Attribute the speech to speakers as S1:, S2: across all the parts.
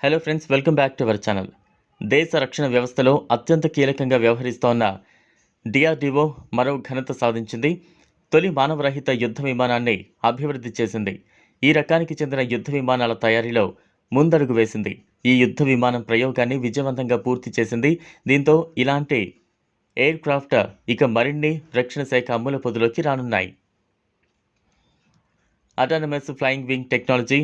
S1: Hello friends welcome back to our channel దేశ రక్షణ వ్యవస్థలో అత్యంత కీలకంగా వ్యవహరిస్తోన్న డిఆర్డీఓ మరో ఘనత సాధించింది. తొలి మానవరహిత యుద్ధ విమానాన్ని అభివృద్ధి చేసింది. ఈ రకానికి చెందిన యుద్ధ విమానాల తయారీలో ముందడుగు వేసింది. ఈ యుద్ధ విమానం ప్రయోగాన్ని విజయవంతంగా పూర్తి చేసింది. దీంతో ఇలాంటి ఎయిర్ క్రాఫ్ట్ ఇక మరిన్ని రక్షణ శాఖ అమ్ముల పొదులోకి రానున్నాయి. అటానమస్ ఫ్లయింగ్ వింగ్ టెక్నాలజీ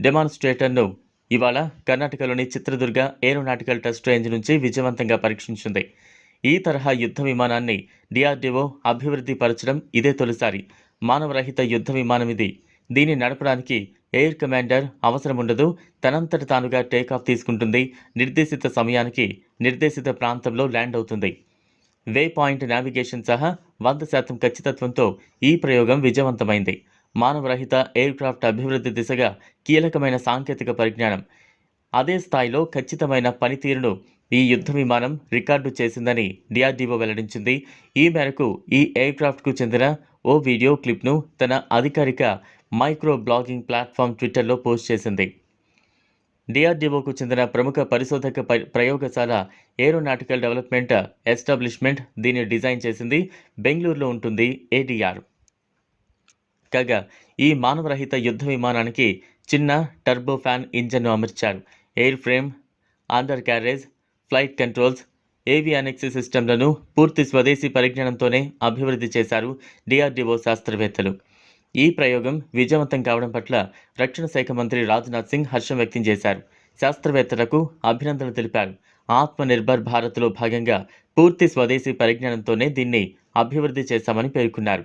S1: డెమాన్స్ట్రేటర్ను ఇవాళ కర్ణాటకలోని చిత్రదుర్గ ఏరోనాటికల్ టెస్ట్ రేంజ్ నుంచి విజయవంతంగా పరీక్షించింది. ఈ తరహా యుద్ధ విమానాన్ని డిఆర్డీఓ అభివృద్ధి పరచడం ఇదే తొలిసారి. మానవరహిత యుద్ధ విమానం ఇది. దీన్ని నడపడానికి ఎయిర్ కమాండర్ అవసరం ఉండదు తనంతట తానుగా టేకాఫ్ తీసుకుంటుంది. నిర్దేశిత సమయానికి నిర్దేశిత ప్రాంతంలో ల్యాండ్ అవుతుంది. వే పాయింట్ నావిగేషన్ సహా వంద శాతం ఖచ్చితత్వంతో ఈ ప్రయోగం విజయవంతమైంది. మానవరహిత ఎయిర్క్రాఫ్ట్ అభివృద్ధి దిశగా కీలకమైన సాంకేతిక పరిజ్ఞానం. అదే స్థాయిలో ఖచ్చితమైన పనితీరును ఈ యుద్ధ విమానం రికార్డు చేసిందని డిఆర్డీఓ వెల్లడించింది. ఈ మేరకు ఈ ఎయిర్క్రాఫ్ట్కు చెందిన ఓ వీడియో క్లిప్ను తన అధికారిక మైక్రో బ్లాగింగ్ ప్లాట్ఫామ్ ట్విట్టర్లో పోస్ట్ చేసింది. డిఆర్డీఓకు చెందిన ప్రముఖ పరిశోధక ప్రయోగశాల ఏరోనాటికల్ డెవలప్మెంట్ ఎస్టాబ్లిష్మెంట్ దీన్ని డిజైన్ చేసింది. బెంగళూరులో ఉంటుంది ఏడీఆర్ కాగా ఈ మానవరహిత యుద్ధ విమానానికి చిన్న టర్బో ఫ్యాన్ ఇంజన్ను అమర్చారు. Air frame under carriage flight controls avionics సిస్టమ్లను పూర్తి స్వదేశీ పరిజ్ఞానంతోనే అభివృద్ధి చేశారు డిఆర్డీఓ శాస్త్రవేత్తలు. ఈ ప్రయోగం విజయవంతం కావడం పట్ల రక్షణ శాఖ మంత్రి రాజ్నాథ్ సింగ్ హర్షం వ్యక్తం చేశారు. శాస్త్రవేత్తలకు అభినందనలు తెలిపారు. ఆత్మనిర్భర్ భారత్లో భాగంగా పూర్తి స్వదేశీ పరిజ్ఞానంతోనే దీన్ని అభివృద్ధి చేశామని పేర్కొన్నారు.